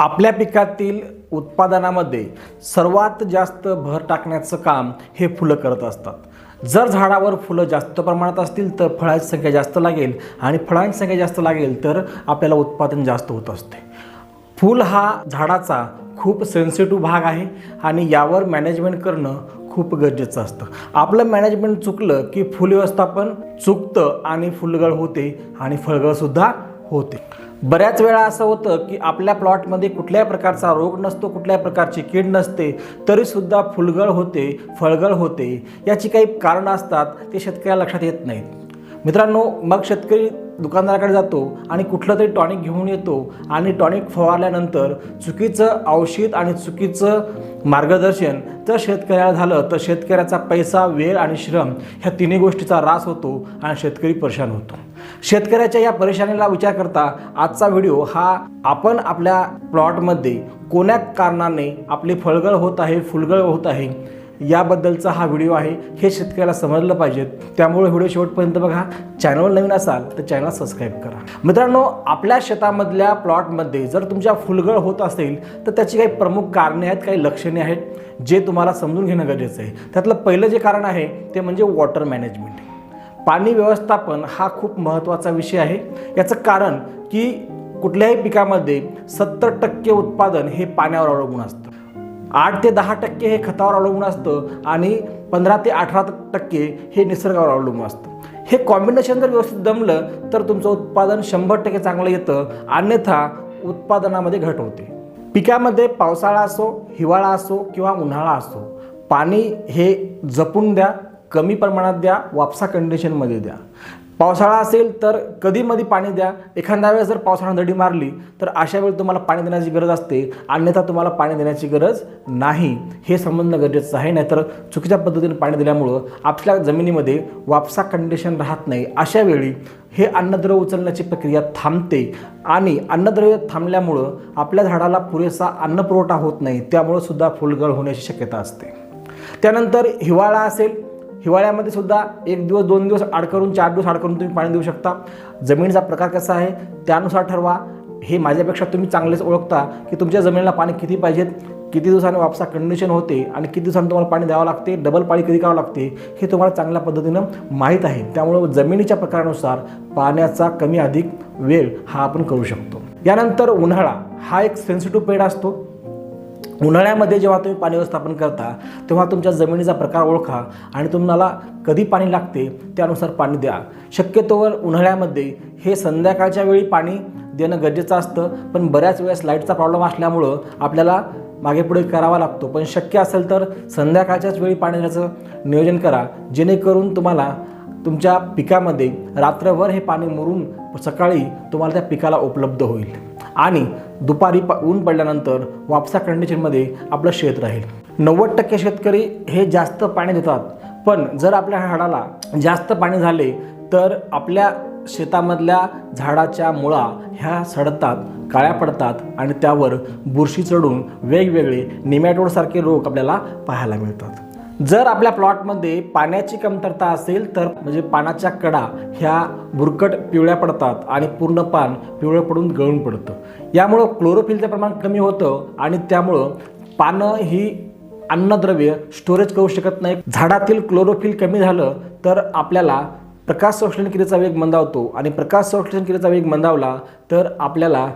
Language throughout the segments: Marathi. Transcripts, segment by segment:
आपल्या पिकातील उत्पादनामध्ये सर्वात जास्त भर टाकण्याचं काम हे फुलं करत असतात. जर झाडावर फुलं जास्त प्रमाणात असतील तर फळांची संख्या जास्त लागेल आणि फळांची संख्या जास्त लागेल तर आपल्याला उत्पादन जास्त होत असते. फूल हा झाडाचा खूप सेन्सिटिव्ह भाग आहे आणि यावर मॅनेजमेंट करणं खूप गरजेचं असतं. आपलं मॅनेजमेंट चुकलं की फुल व्यवस्थापन चुकतं आणि फुलगळ होते आणि फळगळसुद्धा होते. बऱ्याच वेळा असं होतं की आपल्या प्लॉटमध्ये कुठल्याही प्रकारचा रोग नसतो कुठल्याही प्रकारची कीड नसते तरीसुद्धा फुलगळ होते फळगळ होते. याची काही कारणं असतात ते शेतकऱ्याला लक्षात येत नाहीत. मित्रांनो मग शेतकरी दुकानदाराकडे जातो आणि कुठलं तरी टॉनिक घेऊन येतो आणि टॉनिक फवारल्यानंतर चुकीचं औषध आणि चुकीचं मार्गदर्शन जर शेतकऱ्याला झालं. तर शेतकऱ्याचा पैसा वेळ आणि श्रम ह्या तिन्ही गोष्टीचा ऱ्हास होतो आणि शेतकरी परेशान होतो. शेतकऱ्याच्या या परेशानीला विचार करता आजचा व्हिडिओ हा आपण आपल्या प्लॉटमध्ये कोण्या कारणाने आपली फळगळ होत आहे फुलगळ होत आहे याबद्दलचा हा व्हिडिओ आहे. हे शेतकऱ्याला समजलं पाहिजे. त्यामुळे व्हिडिओ शेवटपर्यंत बघा. चॅनल नवीन असाल तर चॅनल सबस्क्राईब करा. मित्रांनो आपल्या शेतामधल्या प्लॉटमध्ये जर तुमच्या फुलगळ होत असेल तर त्याची काही प्रमुख कारणे आहेत काही लक्षणे आहेत जे तुम्हाला समजून घेणं गरजेचं आहे. त्यातलं पहिलं जे कारण आहे ते म्हणजे वॉटर मॅनेजमेंट पाणी व्यवस्थापन हा खूप महत्त्वाचा विषय आहे. याचं कारण की कुठल्याही पिकामध्ये सत्तर टक्के उत्पादन हे पाण्यावर अवलंबून असतं. आठ ते दहा टक्के हे खतावर अवलंबून असतं आणि पंधरा ते अठरा टक्के हे निसर्गावर अवलंबून असतं. हे कॉम्बिनेशन जर व्यवस्थित दमलं तर तुमचं उत्पादन शंभर टक्के चांगलं येतं अन्यथा उत्पादनामध्ये घट होते. पिकामध्ये पावसाळा असो हिवाळा असो किंवा उन्हाळा असो पाणी हे जपून द्या कमी प्रमाणात द्या वापसा कंडिशनमध्ये द्या. पावसाळा असेल तर कधीमध्ये पाणी द्या. एखाद्या वेळेस जर पावसाळ्यानं दडी मारली तर अशा वेळी तुम्हाला पाणी देण्याची गरज असते. अन्यथा तुम्हाला पाणी देण्याची गरज नाही. हे समजणं गरजेचं आहे. नाहीतर चुकीच्या पद्धतीने पाणी दिल्यामुळं आपल्या जमिनीमध्ये वापसा कंडिशन राहत नाही. अशा वेळी हे अन्नद्रव्य उचलण्याची प्रक्रिया थांबते आणि अन्नद्रव्य थांबल्यामुळं आपल्या झाडाला पुरेसा अन्नपुरवठा होत नाही. त्यामुळं सुद्धा फुलगळ होण्याची शक्यता असते. त्यानंतर हिवाळा असेल हिवाळ्यामध्ये सुद्धा एक दिवस दोन दिवस आड करून चार दिवस आड करून तुम्ही पाणी देऊ शकता. जमिनीचा प्रकार कसा आहे त्यानुसार ठरवा. हे माझ्यापेक्षा तुम्ही चांगलेच ओळखता की तुमच्या जमिनीला पाणी किती पाहिजेत किती दिवसांनी वापसा कंडिशन होते आणि किती दिवसांनी तुम्हाला पाणी द्यावं लागते डबल पाणी कधी करावं लागते हे तुम्हाला चांगल्या पद्धतीनं माहीत आहे. त्यामुळं जमिनीच्या प्रकारानुसार पाण्याचा कमी अधिक वेळ हा आपण करू शकतो. यानंतर उन्हाळा. हा एक सेन्सिटिव्ह पेड असतो. उन्हाळ्यामध्ये जेव्हा तुम्ही पाणी व्यवस्थापन करता तेव्हा तुमच्या जमिनीचा प्रकार ओळखा आणि तुम्हाला कधी पाणी लागते त्यानुसार पाणी द्या. शक्यतोवर उन्हाळ्यामध्ये हे संध्याकाळच्या वेळी पाणी देणं गरजेचं असतं पण बऱ्याच वेळेस लाईटचा प्रॉब्लेम असल्यामुळं आपल्याला मागे पुढे करावा लागतो. पण शक्य असेल तर संध्याकाळच्याच वेळी पाणी देण्याचं नियोजन करा. जेणेकरून तुम्हाला तुमच्या पिकामध्ये रात्रभर हे पाणी मुरून सकाळी तुम्हाला त्या पिकाला उपलब्ध होईल. आणि दुपारी प ऊन पडल्यानंतर वापसा कंडिशनमध्ये आपलं शेत राहील. नव्वद टक्के शेतकरी हे जास्त पाणी देतात. पण जर आपल्या झाडाला जास्त पाणी झाले तर आपल्या शेतामधल्या झाडाच्या मुळा ह्या सडतात काळ्या पडतात आणि त्यावर बुरशी चढून वेगवेगळे निमॅटोडसारखे रोग आपल्याला पाहायला मिळतात. जर आपल्या प्लॉटमध्ये पाण्याची कमतरता असेल तर म्हणजे पानाच्या कडा ह्या बुरकट पिवळ्या पडतात आणि पूर्ण पान पिवळं पडून गळून पडतं. यामुळं क्लोरोफिलचं प्रमाण कमी होतं आणि त्यामुळं पानं ही अन्नद्रव्य स्टोरेज करू शकत नाही झाडातील क्लोरोफिल कमी झालं तर आपल्याला प्रकाश संश्लेषण क्रियेचा वेग मंदावतो आणि प्रकाश संश्लेषण क्रियेचा वेग मंदावला तर आपल्याला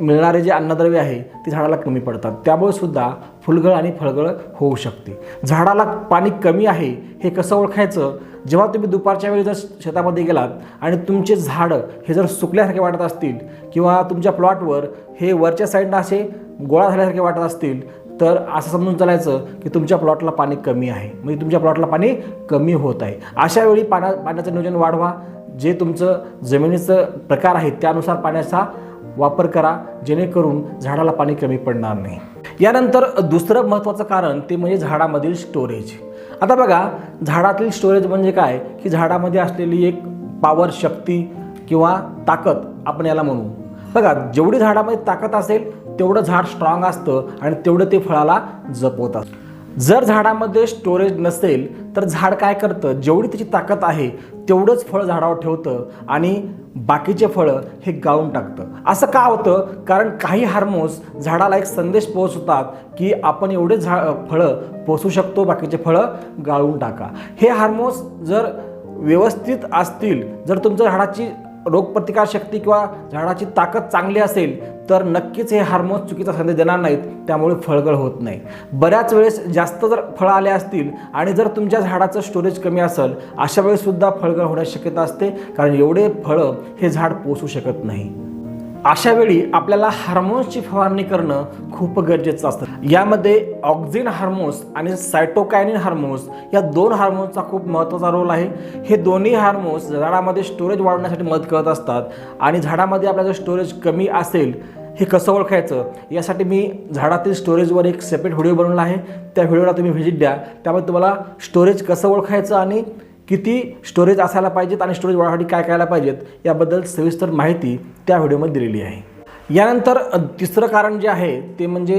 मिळणारे जे अन्नद्रव्य आहे ते झाडाला कमी पडतात. त्यामुळे सुद्धा फुलगळ आणि फळगळ होऊ शकते. झाडाला पाणी कमी आहे हे कसं ओळखायचं? जेव्हा तुम्ही दुपारच्या वेळी जर शेतामध्ये गेलात आणि तुमचे झाडं हे जर सुकल्यासारखे वाटत असतील किंवा तुमच्या प्लॉटवर हे वरच्या साईडनं असे गोळा झाल्यासारखे वाटत असतील तर असं समजून चालायचं की तुमच्या प्लॉटला पाणी कमी आहे. म्हणजे तुमच्या प्लॉटला पाणी कमी होत आहे. अशा वेळी पाण्या पाण्याचं नियोजन वाढवा. जे तुमचं जमिनीचं प्रकार आहे त्यानुसार पाण्याचा वापर करा. जेणेकरून झाडाला पाणी कमी पडणार नाही. यानंतर दुसरं महत्त्वाचं कारण ते म्हणजे झाडामधील स्टोरेज आता बघा झाडातील स्टोरेज म्हणजे काय? की झाडामध्ये असलेली एक पॉवर शक्ती किंवा ताकद आपण याला म्हणू. बघा जेवढी झाडामध्ये ताकद असेल तेवढं झाड स्ट्रॉंग असतं आणि तेवढं ते फळाला जपवत असतं जर झाडामध्ये स्टोरेज नसेल तर झाड काय करतं? जेवढी त्याची ताकद आहे तेवढंच फळ झाडावर ठेवतं आणि बाकीचे फळं हे गाळून टाकतं. असं का होतं? कारण काही हार्मोन्स झाडाला एक संदेश पोहोचवतात की आपण एवढे झा फळं पोसू शकतो बाकीचे फळं गाळून टाका. हे हार्मोन्स जर व्यवस्थित असतील जर तुमच्या झाडाची रोगप्रतिकारशक्ती किंवा झाडाची ताकद चांगली असेल तर नक्कीच हे हार्मोन्स चुकीचा संदेश देणार नाहीत. त्यामुळे फळगळ होत नाही. बऱ्याच वेळेस जास्त जर फळं आले असतील आणि जर तुमच्या झाडाचं स्टोरेज कमी असेल अशा वेळेससुद्धा फळगळ होण्याची शक्यता असते. कारण एवढे फळं हे झाड पोसू शकत नाही. अशा वेळी आपल्याला हार्मोन्सची फवारणी करणं खूप गरजेचं असतं. यामध्ये ऑक्झिन हार्मोन्स आणि सायटोकायनिन हार्मोन्स या दोन हार्मोन्सचा खूप महत्त्वाचा रोल आहे. हे दोन्ही हार्मोन्स झाडामध्ये स्टोरेज वाढवण्यासाठी मदत करत असतात आणि झाडामध्ये आपल्याला स्टोरेज कमी असेल हे कसं ओळखायचं? यासाठी मी झाडातील स्टोरेजवर एक सेपरेट व्हिडिओ बनवला आहे. त्या व्हिडिओला तुम्ही व्हिजिट द्या. त्यामध्ये तुम्हाला स्टोरेज कसं ओळखायचं आणि किती स्टोरेज असायला पाहिजेत आणि स्टोरेज वाढवासाठी काय करायला पाहिजेत याबद्दल सविस्तर माहिती त्या व्हिडिओमध्ये दिलेली आहे. यानंतर तिसरं कारण जे आहे ते म्हणजे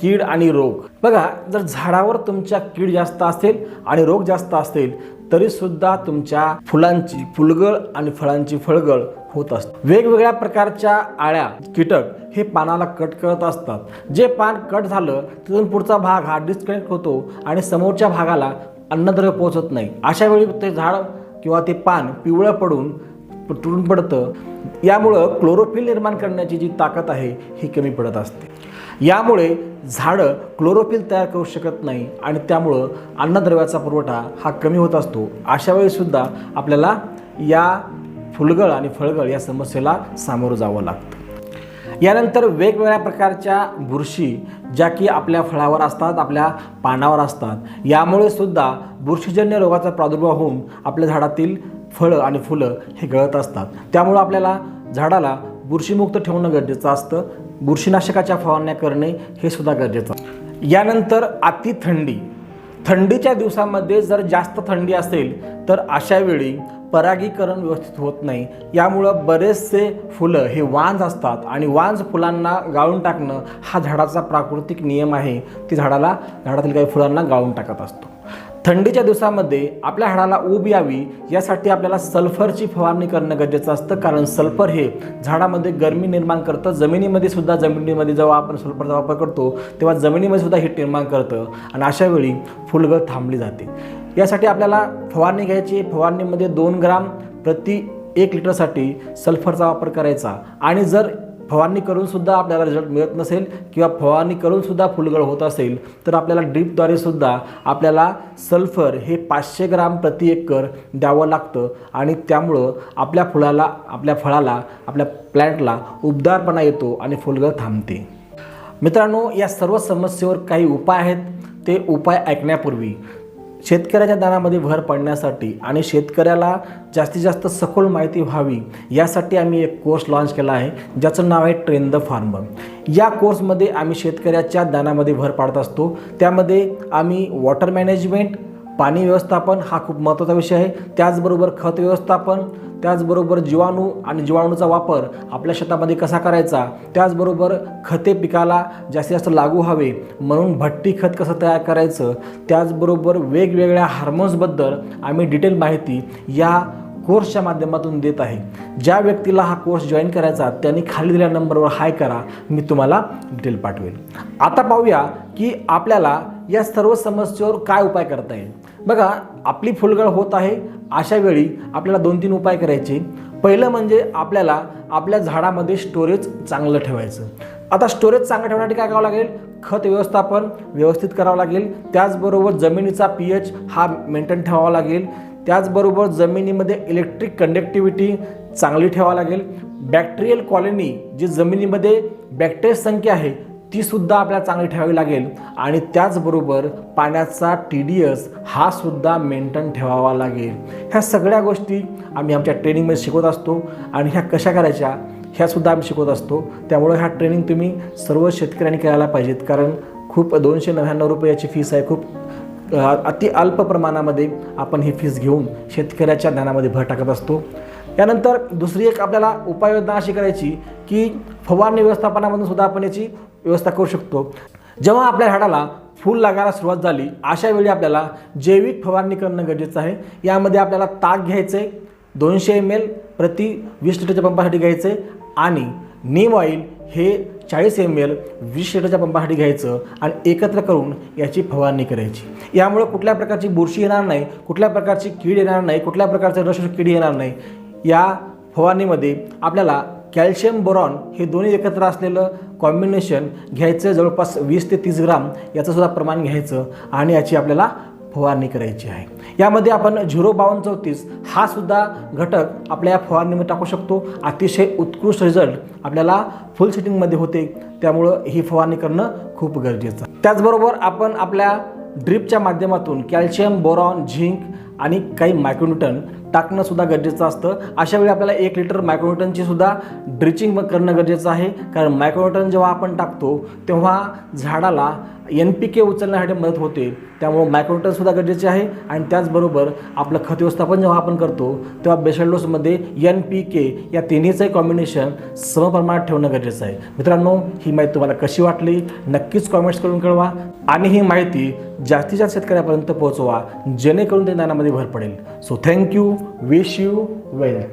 कीड आणि रोग. बघा जर झाडावर तुमच्या कीड जास्त असेल आणि रोग जास्त असेल तरीसुद्धा तुमच्या फुलांची फुलगळ आणि फळांची फळगळ होत असते. वेगवेगळ्या प्रकारच्या आळ्या कीटक हे पानाला कट करत असतात. जे पान कट झालं तिथून पुढचा भाग हा डिस्कनेक्ट होतो आणि समोरच्या भागाला अन्नद्रव्य पोहोचत नाही. अशा वेळी ते झाड किंवा ते पान पिवळं पडून तुटून पडतं. यामुळं क्लोरोफिल निर्माण करण्याची जी ताकद आहे ही कमी पडत असते. यामुळे झाडं क्लोरोफिल तयार करू शकत नाही आणि त्यामुळं अन्नद्रव्याचा पुरवठा हा कमी होत असतो. अशा वेळीसुद्धा आपल्याला या फुलगळ आणि फळगळ या समस्येला सामोरं जावं लागतं. यानंतर वेगवेगळ्या प्रकारच्या बुरशी ज्या की आपल्या फळावर असतात आपल्या पानावर असतात. यामुळे सुद्धा बुरशीजन्य रोगाचा प्रादुर्भाव होऊन आपल्या झाडातील फळं आणि फुलं हे गळत असतात. त्यामुळं आपल्याला झाडाला बुरशीमुक्त ठेवणं गरजेचं असतं. बुरशीनाशकाच्या फवारण्या करणे हे सुद्धा गरजेचं यानंतर अति थंडी. थंडीच्या दिवसामध्ये जर जास्त थंडी असेल तर अशा वेळी परागीकरण व्यवस्थित होत नाही. यामुळं बरेचसे फुलं हे वांज असतात आणि वांज फुलांना गाळून टाकणं हा झाडाचा प्राकृतिक नियम आहे. ती झाडाला झाडातील काही फुलांना गाळून टाकत असतो. थंडीच्या दिवसामध्ये आपल्या झाडाला ऊब यावी यासाठी आपल्याला सल्फरची फवारणी करणं गरजेचं असतं. कारण सल्फर हे झाडामध्ये गरमी निर्माण करतं. जमिनीमध्ये सुद्धा जमिनीमध्ये जेव्हा आपण सल्फरचा वापर करतो तेव्हा जमिनीमध्ये सुद्धा हीट निर्माण करतं. आणि अशा वेळी फुलगळ थांबली जाते. यासाठी आपल्याला फवारणी घ्यायची फवारणीमध्ये दोन ग्राम प्रति एक लिटरसाठी सल्फरचा वापर करायचा. आणि जर फवारणी करूनसुद्धा आपल्याला रिझल्ट मिळत नसेल किंवा फवारणी करूनसुद्धा फुलगळ होत असेल तर आपल्याला ड्रीपद्वारे सुद्धा आपल्याला सल्फर हे पाचशे ग्राम प्रति एकर द्यावं लागतं. आणि त्यामुळं आपल्या फुलाला आपल्या फळाला आपल्या प्लॅन्टला उबदारपणा येतो आणि फुलगळ थांबते. मित्रांनो या सर्व समस्येवर काही उपाय आहेत. ते उपाय ऐकण्यापूर्वी शेतकऱ्याच्या दानामध्ये भर पडण्यासाठी आणि शेतकऱ्याला जास्तीत जास्त सखोल माहिती व्हावी यासाठी आम्ही एक कोर्स लॉन्च केला आहे ज्याचं नाव आहे ट्रेन द फार्मर या कोर्समध्ये आम्ही शेतकऱ्याच्या दानामध्ये भर पाडत असतो. त्यामध्ये आम्ही वॉटर मॅनेजमेंट पाणी व्यवस्थापन हा खूप महत्त्वाचा विषय आहे. त्याचबरोबर खत व्यवस्थापन त्याचबरोबर जीवाणू आणि जीवाणूचा वापर आपल्या शेतामध्ये कसा करायचा त्याचबरोबर खते पिकाला जास्तीत जास्त लागू हवे म्हणून भट्टी खत कसं तयार करायचं त्याचबरोबर वेगवेगळ्या हार्मोन्सबद्दल आम्ही डिटेल माहिती या कोर्सच्या माध्यमातून देत आहे. ज्या व्यक्तीला हा कोर्स जॉईन करायचा त्यांनी खाली दिलेल्या नंबरवर हाय करा मी तुम्हाला डिटेल पाठवेल. आता पाहूया की आपल्याला या सर्व समस्येवर काय उपाय करता येईल. बघा आपली फुलगळ होत आहे अशा वेळी आपल्याला दोन तीन उपाय करायचे. पहिलं म्हणजे आपल्याला आपल्या झाडामध्ये स्टोरेज चांगलं ठेवायचं. आता स्टोरेज चांगलं ठेवण्यासाठी काय करावं लागेल? खत व्यवस्थापन व्यवस्थित करावं लागेल. त्याचबरोबर जमिनीचा पी एच हा मेंटेन ठेवावा लागेल. त्याचबरोबर जमिनीमध्ये इलेक्ट्रिक कंडक्टिव्हिटी चांगली ठेवावी लागेल. बॅक्टेरियल कॉलनी जी जमिनीमध्ये बॅक्टेरिया संख्या आहे ती सुद्धा आपल्याला चांगली ठेवावी लागेल. आणि त्याचबरोबर पाण्याचा टी डी एस हा सुद्धा मेंटेन ठेवावा लागेल. ह्या सगळ्या गोष्टी आम्ही आमच्या ट्रेनिंगमध्ये शिकवत असतो आणि ह्या कशा करायच्या ह्यासुद्धा आम्ही शिकवत असतो. त्यामुळे ह्या ट्रेनिंग तुम्ही सर्व शेतकऱ्यांनी करायला पाहिजेत. कारण खूप दोनशे नव्याण्णव रुपयाची फीस आहे. खूप अति अल्प प्रमाणामध्ये आपण ही फीस घेऊन शेतकऱ्याच्या ज्ञानामध्ये भर टाकत असतो. यानंतर दुसरी एक आपल्याला उपाययोजना अशी करायची की फवारणी व्यवस्थापनामधून सुद्धा आपण याची व्यवस्था करू शकतो. जेव्हा आपल्या झाडाला फूल लागायला सुरुवात झाली अशा वेळी आपल्याला जैविक फवारणी करणं गरजेचं आहे. यामध्ये आपल्याला ताक घ्यायचं आहे दोनशे एम एल प्रति वीस लिटरच्या पंपासाठी घ्यायचं आहे आणि नीम ऑइल हे चाळीस एम एल वीस लिटरच्या पंपासाठी घ्यायचं आणि एकत्र करून याची फवारणी करायची. यामुळे कुठल्या प्रकारची बुरशी येणार नाही कुठल्या प्रकारची कीड येणार नाही कुठल्या प्रकारचं रस कीड येणार नाही. या फवारणीमध्ये आपल्याला कॅल्शियम बोरॉन हे दोन्ही एकत्र असलेलं कॉम्बिनेशन घ्यायचं जवळपास वीस ते तीस ग्राम याचंसुद्धा प्रमाण घ्यायचं आणि याची आपल्याला फवारणी करायची आहे. यामध्ये आपण झिरो बावन्न चौतीस हा सुद्धा घटक आपल्या या फवारणीमध्ये टाकू शकतो. अतिशय उत्कृष्ट रिझल्ट आपल्याला फुल सेटिंगमध्ये होते. त्यामुळं ही फवारणी करणं खूप गरजेचं. त्याचबरोबर आपण आपल्या ड्रिपच्या माध्यमातून कॅल्शियम बोरॉन झिंक आणि काही मायक्रोन्यूटन टाकणं सुद्धा गरजेचं असतं. अशा वेळी आपल्याला एक लिटर मायक्रोन्यूटनची सुद्धा ड्रिचिंग करणं गरजेचं आहे. कारण मायक्रोन्यूटन जेव्हा आपण टाकतो तेव्हा झाडाला एन पी के उचलण्यासाठी मदत होते. त्यामुळं मायक्रोन्यूटन सुद्धा गरजेचे आहे. आणि त्याचबरोबर आपलं खत व्यवस्थापन जेव्हा आपण करतो तेव्हा बेसल डोसमध्ये एन पी के या तिन्हीचं कॉम्बिनेशन समप्रमाणात ठेवणं गरजेचं आहे. मित्रांनो ही माहिती तुम्हाला कशी वाटली? नक्कीच कॉमेंट्स करून कळवा. आणि ही माहिती जास्तीत जास्त शेतकऱ्यापर्यंत पोहोचवा जेणेकरून ते ज्ञानामध्ये भर पडेल. So thank you wish you wealth.